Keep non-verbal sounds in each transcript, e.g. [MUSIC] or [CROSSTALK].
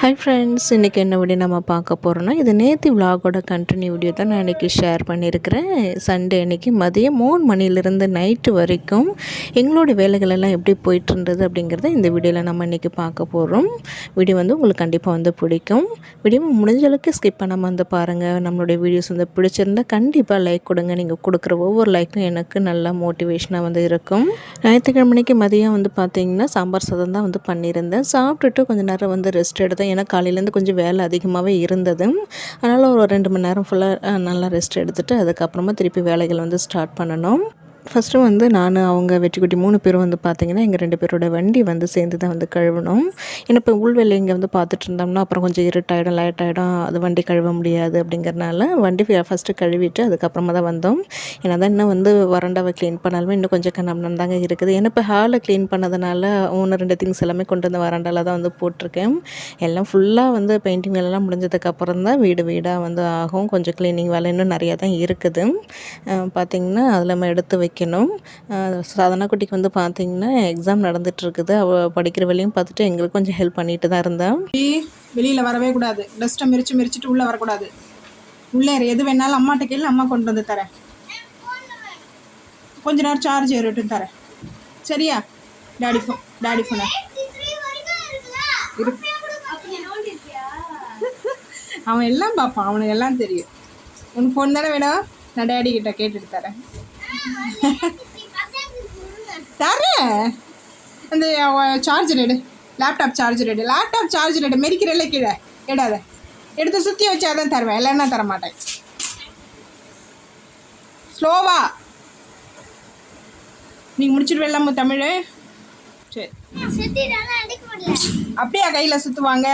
Hi friends இன்றைக்கி என்ன video நம்ம பார்க்க போகிறோன்னா இது நேற்று விலாகோட கண்டினியூ வீடியோ தான் நான் இன்றைக்கி ஷேர் பண்ணியிருக்கிறேன். சண்டே அன்றைக்கி மதியம் மூணு மணிலேருந்து நைட்டு வரைக்கும் எங்களோட வேலைகள் எல்லாம் எப்படி போயிட்டு இருந்தது அப்படிங்கிறத இந்த வீடியோவில் நம்ம இன்றைக்கி பார்க்க போகிறோம் வீடியோ வந்து உங்களுக்கு கண்டிப்பாக வந்து பிடிக்கும். வீடியோ முடிஞ்ச அளவுக்கு ஸ்கிப் பண்ணாமல் வந்து பாருங்கள் நம்மளுடைய வீடியோஸ் வந்து பிடிச்சிருந்தா கண்டிப்பாக லைக் கொடுங்க. நீங்கள் கொடுக்குற ஒவ்வொரு லைக்கும் எனக்கு நல்லா மோட்டிவேஷனாக வந்து இருக்கும். ஞாயிற்றுக்கிழமைக்கு மதியம் வந்து பார்த்தீங்கன்னா சாம்பார் சாதம் தான் வந்து பண்ணியிருந்தேன். சாப்பிட்டுட்டு கொஞ்சம் நேரம் வந்து ரெஸ்ட் எடுத்தேன் ஏன்னா காலையிலேருந்து கொஞ்சம் வேலை அதிகமாகவே இருந்தது. அதனால் ஒரு ரெண்டு மணி நேரம் ஃபுல்லாக நல்லா ரெஸ்ட் எடுத்துகிட்டு அதுக்கப்புறமா திருப்பி வேலைகள் வந்து ஸ்டார்ட் பண்ணணும். ஃபஸ்ட்டு வந்து நான் அவங்க வெற்றிக்குட்டி மூணு பேரும் வந்து பார்த்திங்கன்னா எங்கள் ரெண்டு பேரோட வண்டி வந்து சேர்ந்து தான் வந்து கழுவணும். ஏன்னா இப்போ உள்வெளி இங்கே வந்து பார்த்துட்டு இருந்தோம்னா அப்புறம் கொஞ்சம் இருட்டாயிடும் லைட் ஆகிடும் அது வண்டி கழுவ முடியாது அப்படிங்கிறனால வண்டி ஃபஸ்ட்டு கழுவிட்டு அதுக்கப்புறமா தான் வந்தோம். ஏன்னா தான் இன்னும் வந்து வறண்டாவை க்ளீன் பண்ணாலுமே இன்னும் கொஞ்சம் கண்ணம் தாங்க இருக்குது. ஏன்னா இப்போ ஹாலை க்ளீன் பண்ணதுனால ஒன்று ரெண்டு திங்ஸ் எல்லாமே கொண்டு வந்து வறண்டால தான் வந்து போட்டிருக்கேன். எல்லாம் ஃபுல்லாக வந்து பெயிண்டிங் வேலைலாம் முடிஞ்சதுக்கப்புறம் தான் வீடு வீடாக வந்து ஆகும். கொஞ்சம் க்ளீனிங் வேலை இன்னும் நிறையா தான் இருக்குது. பார்த்திங்கன்னா அதில் நம்ம எடுத்து வைக்கணும் சாதனா குட்டிக்கு வந்து பார்த்திங்கன்னா எக்ஸாம் நடந்துகிட்ருக்குது அவள் படிக்கிற வேலையும் பார்த்துட்டு எங்களுக்கு கொஞ்சம் ஹெல்ப் பண்ணிட்டு தான் இருந்தான் வெளியில் வரவே கூடாது. டஸ்ட்டை மிரிச்சு மிரிச்சிட்டு உள்ளே வரக்கூடாது. உள்ளே இரு. எது வேணாலும் அம்மாட்ட கேள்வி அம்மா கொண்டு வந்து தரேன். கொஞ்ச நேரம் சார்ஜ் ஏறிட்டு தரேன். சரியா? டாடி ஃபோன் டாடி ஃபோனை இரு. அவன் எல்லாம் பார்ப்பான் அவனுக்கு எல்லாம் தெரியும். உனக்கு ஃபோன் தானே வேணும்? நான் டேடி கிட்ட கேட்டுட்டு தரேன். தரேன் அந்த சார்ஜர் எடு. லேப்டாப் சார்ஜர் எடு. லேப்டாப் சார்ஜர் எடு. மெரிக்கிறல்ல கீழே. எடாத. எடுத்து சுற்றி வச்சா தான் தருவேன். இல்லைன்னா தர மாட்டேன் ஸ்லோவா நீங்கள் முடிச்சிட்டு தமிழ்? சரி. அப்படியா கையில் சுற்றுவாங்க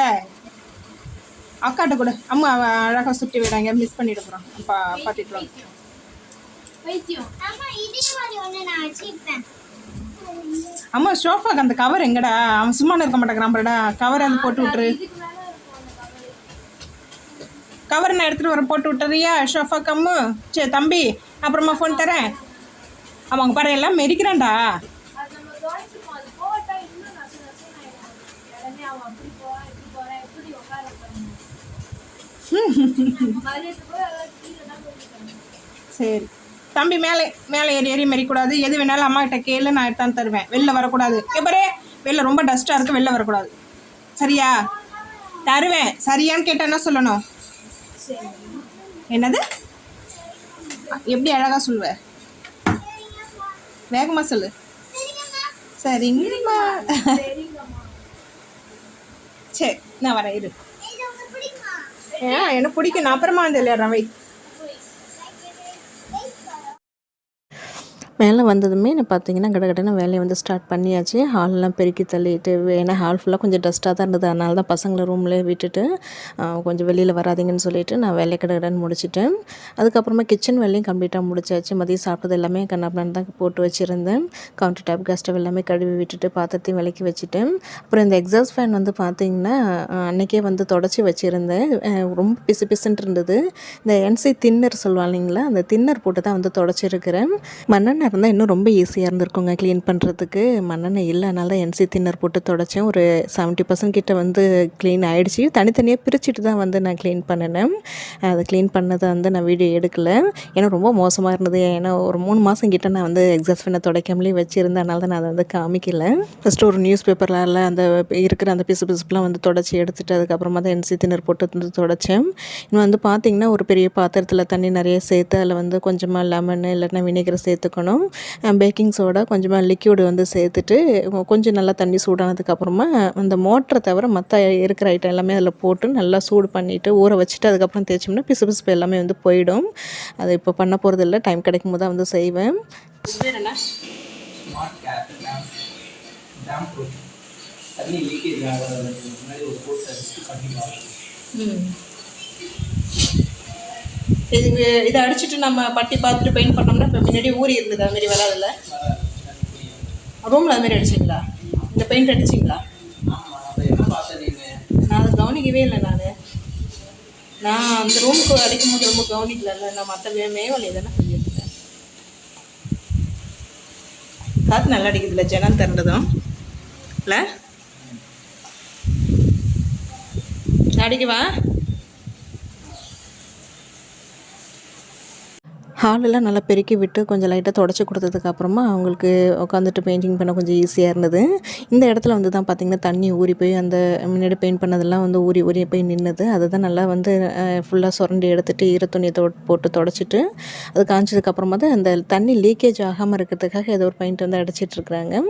அக்காட்ட கூட. அம்மா அழகாக சுற்றி விடாங்க. மிஸ் பண்ணிட்டு போகிறோம் அப்பா பாட்டிட்டு அம்மா சோஃபாக்கு அந்த கவர் எங்கடா? அவன் சும்மா இருக்க மாட்டேங்கிறான் பாருடா. கவர் அது போட்டு விட்டுரு. கவர் நான் எடுத்துகிட்டு வர போட்டு விட்டுறியா? ஷோஃபா கம்மு சரி தம்பி அப்புறமா ஃபோன் தரேன். அவங்க பாரு எல்லாம் மெரிக்கிறான்டா சரி. தம்பி மேலே மேலே ஏறி ஏறி மெரிக்கூடாது. எது வேணாலும் அம்மா கிட்ட கேளு நான் எடுத்தாந்து தருவேன். வெளில வரக்கூடாது. எப்பரே வெளில ரொம்ப டஸ்ட்டாக இருக்குது வெளில வரக்கூடாது. சரியா? தருவேன். சரியான்னு கேட்டால் என்ன சொல்லணும்? என்னது? எப்படி அழகாக சொல்லுவ? வேகமாக சொல்லு. சரிங்கம்மா. சரி நான் வரேன் இரு. ஆ எனக்கு பிடிக்கும். நான் அப்புறமா வந்து விளையாடுறேன் வை. மேலே வந்ததுமே நான் பார்த்தீங்கன்னா கடகடன்னு வேலையை வந்து ஸ்டார்ட் பண்ணியாச்சு. ஹால்லாம் பெருக்கி தள்ளிட்டு ஏன்னா ஹால் ஃபுல்லாக கொஞ்சம் டஸ்ட்டாக தான் இருந்தது. அதனால தான் பசங்களை ரூம்லேயே விட்டுட்டு கொஞ்சம் வெளியில் வராதீங்கன்னு சொல்லிட்டு நான் வேலையை கடகடன்னு முடிச்சுட்டேன். அதுக்கப்புறமா கிச்சன் வேலையும் கம்ப்ளீட்டாக முடிச்சாச்சு. மதியம் சாப்பிட்டது எல்லாமே கண்ணாப்பினான் தான் போட்டு வச்சுருந்தேன். கவுண்டர் டாப் கேஸ் எல்லாமே கழுவி விட்டுட்டு பாத்திரத்தையும் விளக்கி வச்சுட்டேன். அப்புறம் இந்த எக்ஸாஸ்ட் ஃபேன் வந்து பார்த்தீங்கன்னா அன்றைக்கே வந்து தொடச்சி வச்சுருந்தேன். ரொம்ப பிசு பிசுன்ட்டு இருந்தது. இந்த என்சி தின்னர் சொல்லுவாங்க இல்லைங்களா? அந்த தின்னர் போட்டு தான் வந்து தொடச்சிருக்கிறேன். மண்ணெண்ணெய் இருந்தால் இன்னும் ரொம்ப ஈஸியாக இருந்திருக்குங்க க்ளீன் பண்ணுறதுக்கு மண்ணெண்ணெய் இல்லை அதனால தான் என்சி தின்னர் போட்டு தொடச்சேன். ஒரு செவன்ட்டி பர்சன்ட் கிட்டே வந்து க்ளீன் ஆகிடுச்சி தனித்தனியாக பிரிச்சுட்டு தான் வந்து நான் க்ளீன் பண்ணினேன். அதை க்ளீன் பண்ணதை வந்து நான் வீடியோ எடுக்கல. ஏன்னா ரொம்ப மோசமாக இருந்தது. ஏன்னா ஒரு மூணு மாதம் கிட்ட நான் வந்து எக்ஸாஸ்ட் பண்ண துடைக்காமலே வச்சுருந்தேன் அதனால தான் நான் அதை வந்து காமிக்கல. ஃபஸ்ட்டு ஒரு நியூஸ் பேப்பரில் அந்த இருக்கிற அந்த பிசு பிசுப்புலாம் வந்து தொடச்சி எடுத்துகிட்டு அதுக்கப்புறமா தான் என்சி தின்னர் போட்டு வந்து தொடச்சேன். இன்னும் வந்து பார்த்திங்கன்னா ஒரு பெரிய பாத்திரத்தில் தண்ணி நிறைய சேர்த்து அதில் வந்து கொஞ்சமாக லெமன் இல்லைன்னா வினிகர் சேர்த்துக்கணும். பேக்கிங் சோடா கொஞ்சமாக லிக்யூடு வந்து சேர்த்துட்டு கொஞ்சம் நல்லா தண்ணி சூடானதுக்கப்புறமா அந்த மோட்டரை தவிர மற்ற இருக்கிற ஐட்டம் எல்லாமே அதில் போட்டு நல்லா சூடு பண்ணிவிட்டு ஊற வச்சுட்டு அதுக்கப்புறம் தேய்ச்சோம்னா பிசு பிசுப்பு எல்லாமே வந்து போயிடும். அது இப்போ பண்ண போகிறது இல்லை டைம் கிடைக்கும் போது தான் வந்து செய்வேன். தண்ணி லீக்கேஜ் ஆகிறதுக்கு முன்னாடி ஒரு அடிச்சுட்டு பண்ணிக்கலாம். இது இதை அடிச்சுட்டு நம்ம பட்டி பார்த்துட்டு பெயிண்ட் பண்ணோம்னா இப்போ முன்னாடி ஊறி இருந்தது அது மாதிரி வராதுல்ல? ரூமில் அது மாதிரி அடிச்சிங்களா? இந்த பெயிண்ட் அடிச்சிங்களா? ஆமாம் நான் அதை கவனிக்கவே இல்லை நான். நான் அந்த ரூமுக்கு அடிக்கும் போது ரொம்ப கவனிக்கல நான் மற்ற மே மேவல் எதனா செஞ்சுருந்தேன் காற்று நல்லா அடிக்குதுல்ல ஜனம் திறந்ததும் இல்லை? அடிக்கவா? ஹாலெல்லாம் நல்லா பெருக்கி விட்டு கொஞ்சம் லைட்டாக தொடச்சி கொடுத்ததுக்கப்புறமா அவங்களுக்கு உட்காந்துட்டு பெயிண்டிங் பண்ண கொஞ்சம் ஈஸியாக இருந்தது. இந்த இடத்துல வந்து தான் பார்த்திங்கன்னா தண்ணி ஊறி போய் அந்த முன்னாடி பெயிண்ட் பண்ணதெல்லாம் வந்து ஊறி ஊறி போய் நின்றுது அதை தான் நல்லா வந்து ஃபுல்லாக சுரண்டி எடுத்துகிட்டு ஈர துணியை தொ போட்டு தொடச்சிட்டு அது காஞ்சதுக்கப்புறமா தான் அந்த தண்ணி லீக்கேஜ் ஆகாமல் இருக்கிறதுக்காக ஏதோ ஒரு பெயிண்ட் வந்து அடிச்சிட்டு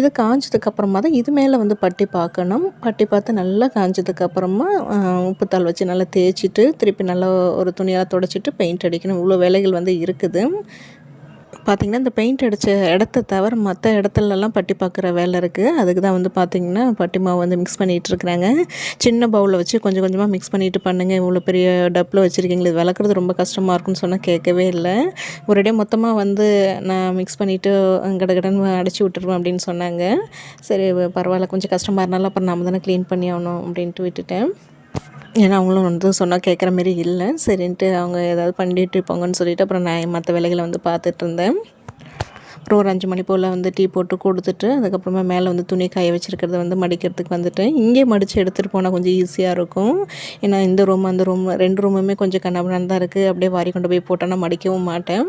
இது காய்ச்சதுக்கு தான் இது மேலே வந்து பட்டி பார்க்கணும். பட்டி பார்த்து நல்லா காய்ச்சதுக்கு உப்புத்தாள் வச்சு நல்லா தேய்ச்சிட்டு திருப்பி நல்லா ஒரு துணியால் தொடச்சிட்டு பெயிண்ட் அடிக்கணும். இவ்வளோ வேலைகள் வந்து இருக்குது. பார்த்திங்கன்னா இந்த பெயிண்ட் அடித்த இடத்த தவிர மற்ற இடத்துலலாம் பட்டி பார்க்குற வேலை இருக்குது அதுக்கு தான் வந்து பார்த்திங்கன்னா பட்டி மாவு வந்து மிக்ஸ் பண்ணிகிட்டு இருக்கிறாங்க சின்ன பவுலில் வச்சு கொஞ்சம் கொஞ்சமாக மிக்ஸ் பண்ணிட்டு பண்ணுங்க. இவ்வளோ பெரிய டப்பில் வச்சுருக்கீங்களே இது விளக்குறது ரொம்ப கஷ்டமாக இருக்குன்னு சொன்னால் கேட்கவே இல்லை. ஒரேடியாக மொத்தமாக வந்து நான் மிக்ஸ் பண்ணிவிட்டு கடகடன்னு அடைச்சி விட்டுருவேன் அப்படின்னு சொன்னாங்க. சரி பரவாயில்ல கொஞ்சம் கஷ்டமாக இருந்தாலும் அப்புறம் நம்ம தானே க்ளீன் பண்ணி ஆகணும் அப்படின்ட்டு விட்டுட்டேன். ஏன்னா அவங்களும் வந்து சொன்னால் கேட்குற மாரி இல்லை. சரின்ட்டு அவங்க ஏதாவது பண்ணிட்டு இருப்பாங்கன்னு சொல்லிட்டு அப்புறம் நான் மற்ற வேலைகளை வந்து பார்த்துட்டு இருந்தேன். அப்புறம் ஒரு அஞ்சு மணி போல் வந்து டீ போட்டு கொடுத்துட்டு அதுக்கப்புறமா மேலே வந்து துணி காய வச்சுருக்கிறத வந்து மடிக்கிறதுக்கு வந்துட்டேன் இங்கே மடித்து எடுத்துகிட்டு போனால் கொஞ்சம் ஈஸியாக இருக்கும். ஏன்னா இந்த ரூம் அந்த ரூம் ரெண்டு ரூமுமே கொஞ்சம் கண்ணபுரம் தான் இருக்குது அப்படியே வாரி கொண்டு போய் போட்டோன்னா மடிக்கவும் மாட்டேன்.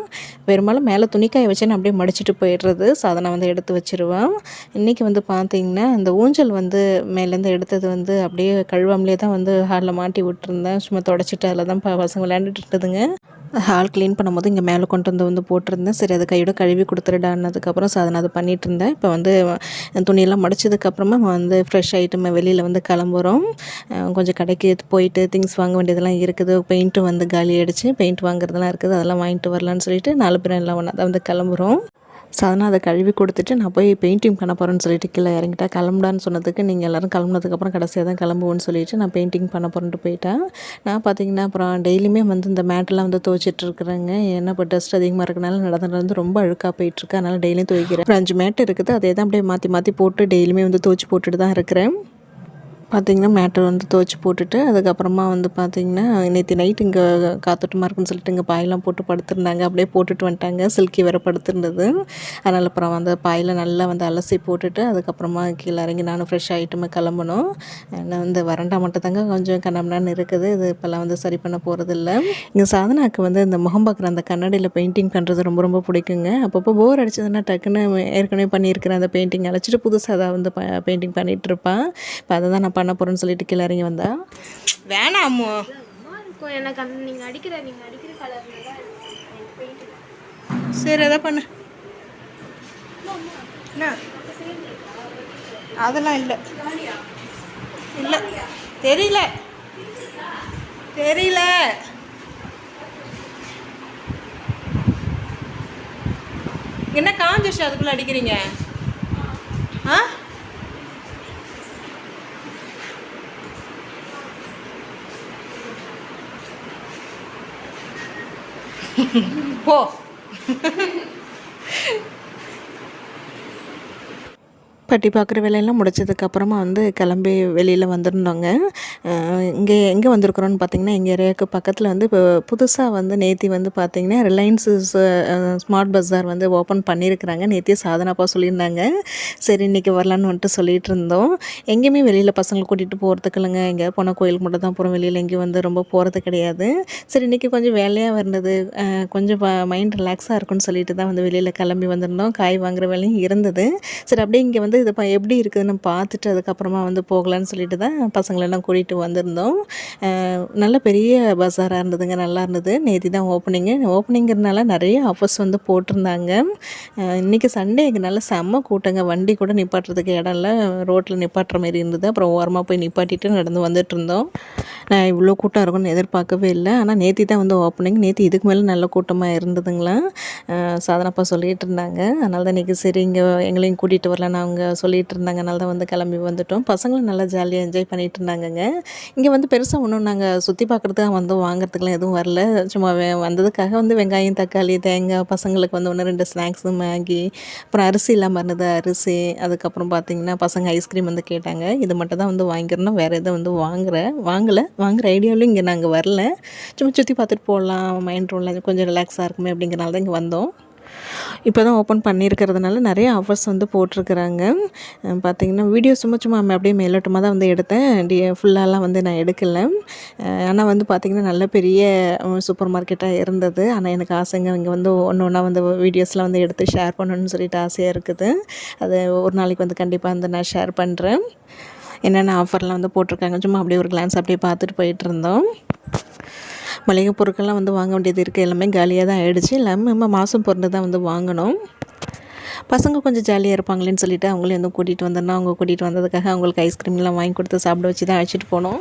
பெரும்பாலும் மேலே துணி காய வச்சு நான் அப்படியே மடிச்சிட்டு போயிடுறது சாதனை வந்து எடுத்து வச்சுருவேன். இன்றைக்கி வந்து பார்த்திங்கன்னா அந்த ஊஞ்சல் வந்து மேலேருந்து எடுத்தது வந்து அப்படியே கழுவாமலே தான் வந்து ஹாலில் மாட்டி விட்டுருந்தேன். சும்மா தொடச்சிட்டு அதில் தான் ப- பசங்க விளையாண்டுட்டு இருந்ததுங்க. ஹால் க்ளீன் பண்ணும்போது இங்கே மேலே கொண்டு வந்து வந்து போட்டிருந்தேன். சரி அதை கையோட கழுவி கொடுத்துருடான்னதுக்கப்புறம் சாதனை அதை பண்ணிகிட்டு இருந்தேன் இப்போ வந்து துணியெல்லாம் மடிச்சதுக்கப்புறமா வந்து ஃப்ரெஷ் ஐட்டம் வெளியில் வந்து கிளம்புறோம். கொஞ்சம் கடைக்கு போயிட்டு திங்ஸ் வாங்க வேண்டியதெல்லாம் இருக்குது. பெயிண்ட்டும் வந்து காலி ஆயிடுச்சு. பெயிண்ட் வாங்குறதெல்லாம் இருக்குது. அதெல்லாம் வாங்கிட்டு வரலான்னு சொல்லிட்டு நாலு பேரும் எல்லாம் ஒன்றா தான் வந்து கிளம்புறோம். சாதனை அதை கழுவி கொடுத்துட்டு நான் போய் பெயிண்டிங் பண்ண போகிறேன்னு சொல்லிட்டு கீழே இறங்கிட்டா கிளம்புடான்னு சொன்னதுக்கு நீங்கள் எல்லோரும் கிளம்புனதுக்கப்புறம் கடைசியாக தான் கிளம்புவோன்னு சொல்லிட்டு நான் பெயிண்டிங் பண்ண போகிறேன்ட்டு போயிட்டேன். நான் பார்த்தீங்கன்னா அப்புறம் டெய்லியுமே வந்து இந்த மேட்டெல்லாம் வந்து துவைச்சிட்டு இருக்கிறேங்க. ஏன்னா இப்போ டஸ்ட் அதிகமாக இருக்கனால நடந்து நடந்து ரொம்ப அழுக்காக போயிட்டுருக்கு. அதனால் டெய்லியும் துவைக்கிறேன். அப்புறம் அஞ்சு மேட் இருக்குது. அதே தான் அப்படியே மாற்றி மாற்றி போட்டு டெய்லியுமே வந்து துவைச்சி போட்டுட்டு தான் இருக்கிறேன். பார்த்திங்கன்னா மேட்டர் வந்து துவச்சி போட்டுட்டு அதுக்கப்புறமா வந்து பார்த்திங்கன்னா நேற்று நைட் இங்கே காத்தோட்டமாக இருக்குன்னு சொல்லிட்டு இங்கே பாயெல்லாம் போட்டு படுத்திருந்தாங்க. அப்படியே போட்டுட்டு வந்துட்டாங்க. சில்கி வேறு படுத்திருந்தது. அதனால் அப்புறம் வந்து பாயில் நல்லா வந்து அலசி போட்டுட்டு அதுக்கப்புறமா கீழே இறங்கி நானும் ஃப்ரெஷ் ஆகிட்டுமே கிளம்பணும். ஆனால் வந்து வறண்டா மட்டும் தாங்க கொஞ்சம் கண்ணம்னான்னு இருக்குது. இது இப்போல்லாம் வந்து சரி பண்ண போகிறதில்ல இங்கே சாதனாக்கு வந்து இந்த முகம் பார்க்குற அந்த கண்ணாடியில் பெயிண்டிங் பண்ணுறது ரொம்ப ரொம்ப பிடிக்குங்க. அப்பப்போ போர் அடிச்சதுன்னா டக்குன்னு ஏற்கனவே பண்ணியிருக்கிற அந்த பெயிண்டிங் அழைச்சிட்டு புதுசாக அதை வந்து பெயிண்டிங் பண்ணிகிட்ருப்பான் இப்போ அதை தான் நான் பண்ண போகிறேன்னு சொல்லிட்டு கீழே இறங்கி வந்தா? வேணாமோ எனக்கு அந்த நீங்கள் அடிக்கிற நீங்கள் அடிக்கிற பெயிண்ட் சரி அதை பண்ணு. என்ன? அதெல்லாம் இல்லை. இல்லை. தெரியல. தெரியல. என்ன காஞ்சிச்சு அதுக்குள்ளே அடிக்கிறீங்க? ஆ? [LAUGHS] போ பட்டி பார்க்குற வேலையெல்லாம் முடிச்சதுக்கப்புறமா வந்து கிளம்பி வெளியில் வந்திருந்தோங்க. இங்கே எங்கே வந்திருக்குறோன்னு பார்த்தீங்கன்னா எங்கள் ஏரியாவுக்கு பக்கத்தில் வந்து இப்போ புதுசாக வந்து நேத்தி வந்து பார்த்தீங்கன்னா ரிலையன்ஸ் ஸ்மார்ட் பஸார் வந்து ஓப்பன் பண்ணியிருக்கிறாங்க நேத்தியே சாதனாப்பா சொல்லியிருந்தாங்க. சரி இன்றைக்கி வரலான்னு வந்துட்டு சொல்லிகிட்டு இருந்தோம் எங்கேயுமே வெளியில் பசங்களை கூட்டிகிட்டு போகிறதுக்கு இல்லைங்க. எங்கே போனால் கோயிலுக்கு மட்டும் தான் போகிறோம் வெளியில் எங்கேயும் வந்து ரொம்ப போகிறது கிடையாது. சரி இன்றைக்கி கொஞ்சம் வேலையாக இருந்தது. கொஞ்சம் மைண்ட் ரிலாக்ஸாக இருக்கும்னு சொல்லிட்டு தான் வந்து வெளியில் கிளம்பி வந்திருந்தோம். காய் வாங்குகிற வேலையும் இருந்தது. சரி அப்படியே இங்கே வந்து இது எப்படி இருக்குதுன்னு பார்த்துட்டு அதுக்கப்புறமா வந்து போகலான்னு சொல்லிட்டு தான் பசங்களெல்லாம் கூட்டிகிட்டு வந்திருந்தோம். நல்ல பெரிய பஸாராக இருந்ததுங்க நல்லா இருந்தது. நேற்று தான் ஓப்பனிங்கு ஓப்பனிங்கிறதுனால நிறைய ஆஃபர்ஸ் வந்து போட்டிருந்தாங்க. இன்றைக்கி இன்னைக்கு சண்டே நல்ல செம்ம கூட்டங்க. வண்டி கூட நிப்பாட்டுறதுக்கு இடம் இல்லை. ரோட்டில் நிப்பாட்டுற மாதிரி இருந்தது. அப்புறம் ஓரமாக போய் நிப்பாட்டிட்டு நடந்து வந்துட்டு இருந்தோம். நான் இவ்வளோ கூட்டம் இருக்கும்னு எதிர்பார்க்கவே இல்லை. ஆனால் நேற்று தான் வந்து ஓப்பனிங் நேற்று இதுக்கு மேலே நல்ல கூட்டமாக இருந்ததுங்களா? சாதனப்பா சொல்லிட்டு இருந்தாங்க. அதனால தான் இன்றைக்கி சரி இங்கே எங்களையும் கூட்டிகிட்டு வரலான்னு அவங்க சொல்லிகிட்டு இருந்தாங்க அதனால தான் வந்து கிளம்பி வந்துட்டோம். பசங்களும் நல்லா ஜாலியாக என்ஜாய் பண்ணிகிட்டு இருந்தாங்கங்க இங்கே வந்து பெருசாக ஒன்றும் நாங்கள் சுற்றி பார்க்குறதுக்காக வந்து வாங்குறதுக்குலாம் எதுவும் வரல. சும்மா வே- வந்ததுக்காக வந்து வெங்காயம் தக்காளி தேங்காய் பசங்களுக்கு வந்து ஒன்று ரெண்டு ஸ்நாக்ஸு மேகி அப்புறம் அரிசி இல்லாமல் இருந்தது அரிசி அதுக்கப்புறம் பார்த்திங்கன்னா பசங்க ஐஸ்கிரீம் வந்து கேட்டாங்க. இது மட்டும் தான் வந்து வாங்கிக்கிறோம் வேறு எதுவும் வந்து வாங்குகிறேன் வாங்கலை. வாங்குற ஐடியாவிலும் இங்கே நாங்கள் வரல. சும்மா சுற்றி பார்த்துட்டு போகலாம் மைண்ட் ரோல கொஞ்சம் ரிலாக்ஸாக இருக்குமே அப்படிங்கிறனால தான் இங்கே வந்தோம். இப்போ தான் ஓப்பன் பண்ணியிருக்கிறதுனால நிறைய ஆஃபர்ஸ் வந்து போட்டிருக்கிறாங்க. பார்த்திங்கன்னா வீடியோ சும்மா சும்மா அப்படியே மேலோட்டமாக தான் வந்து எடுத்தேன். டி ஃபுல்லாலாம் வந்து நான் எடுக்கலை. ஆனால் வந்து பார்த்திங்கன்னா நல்ல பெரிய சூப்பர் மார்க்கெட்டாக இருந்தது. ஆனால் எனக்கு ஆசைங்க இங்கே வந்து ஒன்று ஒன்றா வந்து வீடியோஸ்லாம் வந்து எடுத்து ஷேர் பண்ணணும்னு சொல்லிட்டு ஆசையாக இருக்குது. அது ஒரு நாளைக்கு வந்து கண்டிப்பாக வந்து நான் ஷேர் பண்ணுறேன் என்னென்ன ஆஃபர்லாம் வந்து போட்டிருக்காங்க சும்மா அப்படியே ஒரு கிளான்ஸ் அப்படியே பார்த்துட்டு போயிட்டு இருந்தோம். மளிகை பொருட்கள்லாம் வந்து வாங்க வேண்டியது இருக்குது எல்லாமே காலியாக தான் ஆகிடுச்சு எல்லாமே நம்ம மாதம் பிறந்து தான் வந்து வாங்கணும். பசங்க கொஞ்சம் ஜாலியாக இருப்பாங்களேன்னு சொல்லிட்டு அவங்களையும் வந்து கூட்டிகிட்டு வந்தோன்னா அவங்க கூட்டிகிட்டு வந்ததுக்காக அவங்களுக்கு ஐஸ்கிரீம்லாம் வாங்கி கொடுத்து சாப்பிட வச்சு தான் அழைச்சிட்டு போனோம்.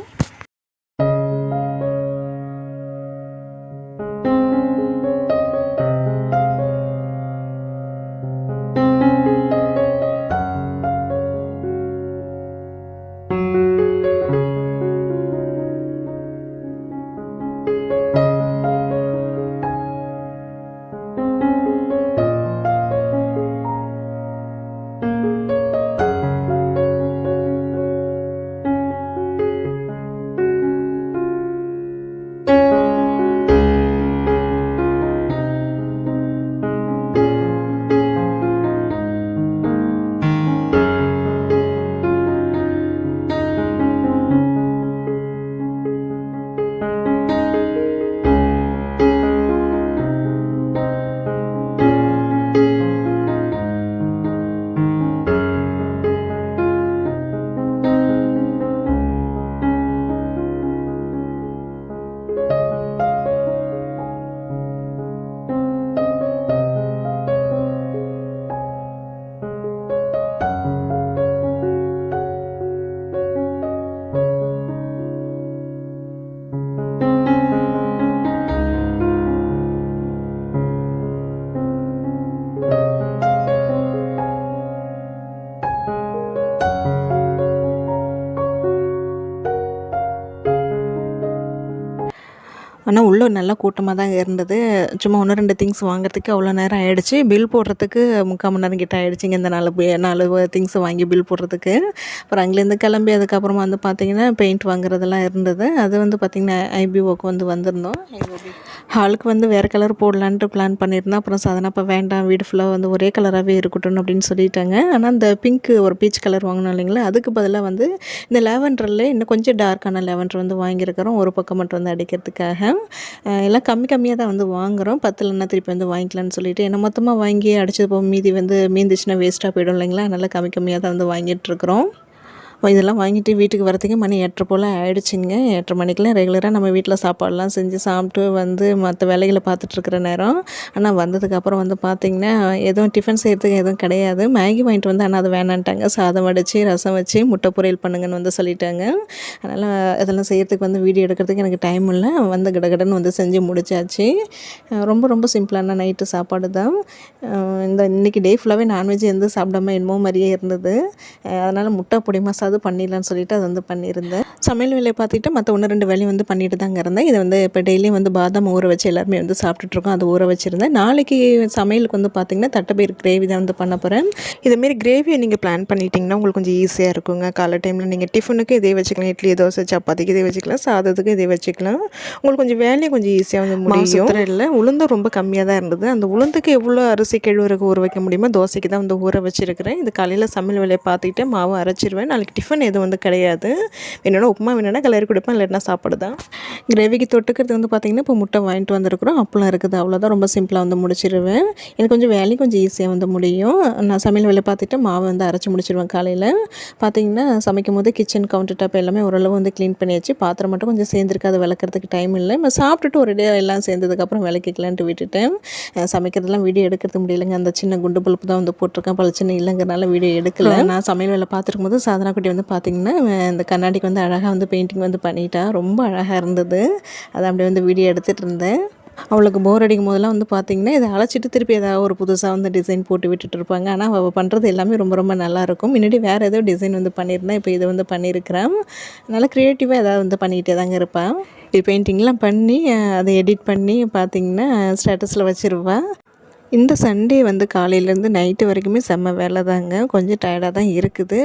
ஆனால் அவ்வளோ நல்லா கூட்டமாக தான் இருந்தது. சும்மா ஒன்று ரெண்டு திங்ஸ் வாங்குறதுக்கு அவ்வளோ நேரம் ஆகிடுச்சு பில் போடுறதுக்கு முக்கால் மணி நேரம் கிட்ட ஆகிடுச்சிங்க இந்த நாலு பே- நாலு திங்ஸ் வாங்கி பில் போடுறதுக்கு. அப்புறம் அங்கேருந்து கிளம்பி அதுக்கப்புறமா வந்து பார்த்திங்கன்னா பெயிண்ட் வாங்குறதெல்லாம் இருந்தது. அது வந்து பார்த்திங்கன்னா ஐபிஓக்கு வந்து வந்திருந்தோம். ஹாலுக்கு வந்து வேறு கலர் போடலான்ட்டு பிளான் பண்ணியிருந்தோம். அப்புறம் சாதனப்போ வேண்டாம். வீடு ஃபுல்லாக வந்து ஒரே கலராகவே இருக்கட்டும் அப்படின்னு சொல்லிட்டாங்க. ஆனால் இந்த பிங்க் ஒரு பீச் கலர் வாங்கினோம் இல்லைங்களா? அதுக்கு பதிலாக வந்து இந்த லெவன்டரில் இன்னும் கொஞ்சம் டார்க்கான லெவன்டர் வந்து வாங்கியிருக்கிறோம். ஒரு பக்கம் மட்டும் வந்து அடிக்கிறதுக்காக. எல்லாம் கம்மி கம்மியாக தான் வந்து வாங்குகிறோம் என்ன திருப்பி வந்து வாங்கிக்கலாம்னு சொல்லிட்டு ஏன்னா மொத்தமாக வாங்கி அடிச்சது போக மீதி வந்து மீந்துச்சுன்னா வேஸ்ட்டாக போயிடும் இல்லைங்களா? அதனால் கம்மி கம்மியாக தான் வந்து வாங்கிட்டு இருக்கிறோம். இதெல்லாம் வாங்கிட்டு வீட்டுக்கு வரத்துக்கு மணி எட்டரை போல் ஆகிடுச்சிங்க எட்டரை மணிக்கெலாம் ரெகுலராக நம்ம வீட்டில் சாப்பாடெல்லாம் செஞ்சு சாப்பிட்டு வந்து மற்ற வேலைகளை பார்த்துட்ருக்குற நேரம். ஆனால் வந்ததுக்கப்புறம் வந்து பார்த்திங்கன்னா எதுவும் டிஃபன் செய்கிறதுக்கு எதுவும் கிடையாது. மேகி வாங்கிட்டு வந்து ஆனால் அது வேணான்ட்டாங்க. சாதம் வடித்து ரசம் வச்சு முட்டை பொரியல் பண்ணுங்கன்னு வந்து சொல்லிட்டாங்க. அதனால் இதெல்லாம் செய்கிறதுக்கு வந்து வீடியோ எடுக்கிறதுக்கு எனக்கு டைம் இல்லை. வந்து கடகடன்னு வந்து செஞ்சு முடிச்சாச்சு. ரொம்ப ரொம்ப சிம்பிளான நைட்டு சாப்பாடு தான். இந்த இன்றைக்கி டே ஃபுல்லாகவே நான்வெஜ் எந்த சாப்பிடாம என்னமோ மாதிரியே இருந்தது. அதனால் முட்டை பொடி மசாது பண்ணிடலான்னு சொல்லிட்டு அது வந்து பண்ணியிருந்தேன். சமையல் வேலையை பார்த்துட்டு மற்ற ஒன்று ரெண்டு வேலையும் வந்து பண்ணிட்டு தாங்க இருந்தேன். இதை வந்து இப்போ டெய்லியும் வந்து பாதாம் ஊற வச்சு எல்லாருமே வந்து சாப்பிட்டுட்ருக்கோம் அது ஊற வச்சுருந்தேன். நாளைக்கு சமையலுக்கு வந்து பார்த்திங்கன்னா தட்டைப்பயிர் கிரேவி தான் வந்து பண்ண போகிறேன் இதேமாரி கிரேவியை நீங்கள் பிளான் பண்ணிட்டீங்கன்னா உங்களுக்கு கொஞ்சம் ஈஸியாக இருக்குங்க. காலை டைமில் நீங்கள் டிஃபனுக்கு இதே வச்சுக்கலாம். இட்லி தோசை சப்பாத்திக்கு இதே வச்சுக்கலாம். சாதத்துக்கு இதே வச்சுக்கலாம். உங்களுக்கு கொஞ்சம் வேலையும் கொஞ்சம் ஈஸியாக வந்து முடியும். இல்லை உளுந்தும் ரொம்ப கம்மியாக தான் இருந்தது. அந்த உளுந்துக்கு எவ்வளோ அரிசி கிழவருக்கு ஊற வைக்க முடியுமோ தோசைக்கு தான் வந்து ஊற வச்சிருக்கிறேன். இது காலையில் சமையல் வேலையை பார்த்துக்கிட்டு மாவு அரைச்சிருவேன். நாளைக்கு டிஃபன் எதுவும் வந்து கிடையாது. வேணும்னா உப்புமா வேணும்னா கிளறி கொடுப்பேன் இல்லைன்னா சாப்பாடு தான் கிரேவிக்கு தொட்டுக்கிறது வந்து பார்த்திங்கன்னா இப்போ முட்டை வாங்கிட்டு வந்திருக்கிறோம். அப்பளம் இருக்குது. அவ்வளோதான் ரொம்ப சிம்பிளாக வந்து முடிச்சிருவேன். எனக்கு கொஞ்சம் வேலையும் கொஞ்சம் ஈஸியாக வந்து முடியும். நான் சமையல் வேலை பார்த்துட்டு மாவு வந்து அரைச்சி முடிச்சிருவேன் காலையில். பார்த்தீங்கன்னா சமைக்கும் போது கிச்சன் கவுண்டர் டாப் எல்லாமே ஓரளவு வந்து க்ளீன் பண்ணியாச்சு. பாத்திரம் மட்டும் கொஞ்சம் சேர்ந்துருக்கு. அதை விளக்குறதுக்கு டைம் இல்லை. நம்ம சாப்பிட்டுட்டு ஒரேடியாக எல்லாம் சேர்ந்ததுக்கப்புறம் விளக்கிக்கலான்ட்டு விட்டுட்டேன். சமைக்கிறதெல்லாம் வீடியோ எடுக்கிறது முடியலைங்க. அந்த சின்ன குண்டு பல்ப்பு தான் வந்து போட்டிருக்கேன். பளிச்சுன்னு இல்லைங்கிறனால வீடியோ எடுக்கல. நான் சமையல் வேலை பார்த்துருக்கும் போது சாதனா குட்டி வந்து பார்த்திங்கன்னா இந்த கண்ணாடிக்கு வந்து அழகாக வந்து பெயிண்டிங் வந்து பண்ணிட்டா. ரொம்ப அழகாக இருந்தது. அதை அப்படியே வந்து வீடியோ எடுத்துகிட்டு இருந்தேன். அவளுக்கு போர் அடிக்கும் போதெல்லாம் வந்து பார்த்திங்கன்னா இதை அழைச்சிட்டு திருப்பி ஏதாவது ஒரு புதுசாக வந்து டிசைன் போட்டு விட்டுட்டு இருப்பாங்க. ஆனால் அவள் பண்ணுறது எல்லாமே ரொம்ப ரொம்ப நல்லாயிருக்கும் முன்னாடி வேறு ஏதோ டிசைன் வந்து பண்ணியிருந்தேன் இப்போ இதை வந்து பண்ணியிருக்கிறேன். நல்லா க்ரியேட்டிவாக ஏதாவது வந்து பண்ணிக்கிட்டே தாங்க இருப்பாள் இது பெயிண்டிங்லாம் பண்ணி அதை எடிட் பண்ணி பார்த்திங்கன்னா ஸ்டேட்டஸில் வச்சுருவா. இந்த சண்டே வந்து காலையிலேருந்து நைட்டு வரைக்குமே செம்ம வேலை தாங்க கொஞ்சம் டயர்டாக தான் இருக்குது.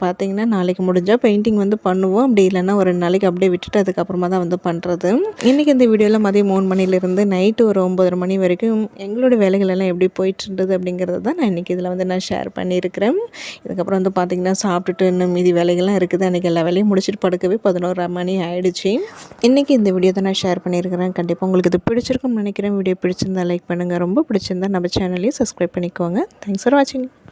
பார்த்தீங்கன்னா நாளைக்கு முடிஞ்சால் பெயிண்டிங் வந்து பண்ணுவோம். அப்படி இல்லைன்னா ஒரு ரெண்டு நாளைக்கு அப்படியே விட்டுட்டு அதுக்கப்புறமா தான் வந்து பண்ணுறது இன்றைக்கி இந்த வீடியோவில் மதியம் மூணு மணிலேருந்து நைட்டு ஒரு ஒம்பதரை மணி வரைக்கும் எங்களோட வேலைகள் எல்லாம் எப்படி போயிட்டுருந்தது அப்படிங்கிறத தான் நான் இன்றைக்கி இதில் வந்து நான் ஷேர் பண்ணியிருக்கிறேன். இதுக்கப்புறம் வந்து பார்த்திங்கன்னா சாப்பிட்டுட்டு இன்னும் மீதி வேலைகள்லாம் இருக்குது. அன்றைக்கி எல்லா வேலையும் முடிச்சுட்டு படுக்கவே பதினோரு மணி ஆகிடுச்சு இன்றைக்கி இந்த வீடியோ தான் நான் ஷேர் பண்ணியிருக்கிறேன். கண்டிப்பாக உங்களுக்கு இது பிடிச்சிருக்கும்னு நினைக்கிறேன். வீடியோ பிடிச்சிருந்தா லைக் பண்ணுங்கள் ரொம்ப பிடிச்சிருந்தா நம்ம சேனலையும் சப்ஸ்கிரைப் பண்ணிக்கோங்க. தேங்க்ஸ் ஃபார் வாட்சிங்